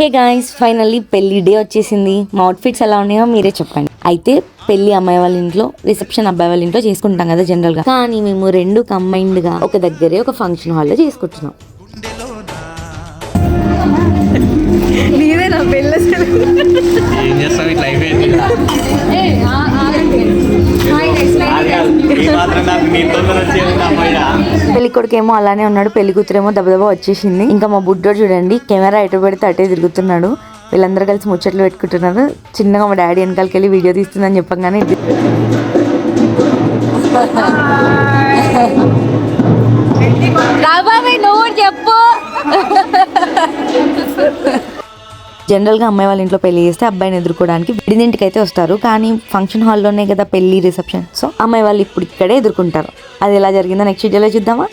హే guys finally పెళ్ళి day వచ్చేసింది. మా అవుట్ఫిట్స్ ఎలా ఉన్నాయో మీరే చెప్పండి. అయితే పెళ్ళి అమ్మాయి వాళ్ళ ఇంట్లో రిసెప్షన్ అబ్బాయి వాళ్ళ ఇంట్లో చేసుకుంటాం కదా జనరల్గా. కానీ మేము రెండు కంబైన్డ్గా ఒక దగ్గరే ఒక ఫంక్షన్ హాల్లో చేసుకుంటున్నాం. ఏం పెళ్ళి కొడుకు ఏమో అలానే ఉన్నాడు పెళ్ళి కూతురేమో దబదబా వచ్చేసింది. ఇంకా మా బుడ్డోడు చూడండి కెమెరా ఎటు పెడితే అటే తిరుగుతున్నాడు. వీళ్ళందరూ కలిసి ముచ్చట్లు పెట్టుకుంటున్నారు. చిన్నగా మా డాడీ వెనకాలకి వెళ్ళి వీడియో తీస్తుందని చెప్పగానే జనరల్గా అమ్మాయి వాళ్ళ ఇంట్లో పెళ్ళి చేస్తే అబ్బాయిని ఎదుర్కోవడానికి విడిదింటికి అయితే వస్తారు. కానీ ఫంక్షన్ హాల్లోనే కదా పెళ్ళి రిసెప్షన్. సో అమ్మాయి వాళ్ళు ఇప్పుడు ఇక్కడే ఎదుర్కొంటారు. అది ఎలా జరిగిందో నెక్స్ట్ వీడియోలో చూద్దామా?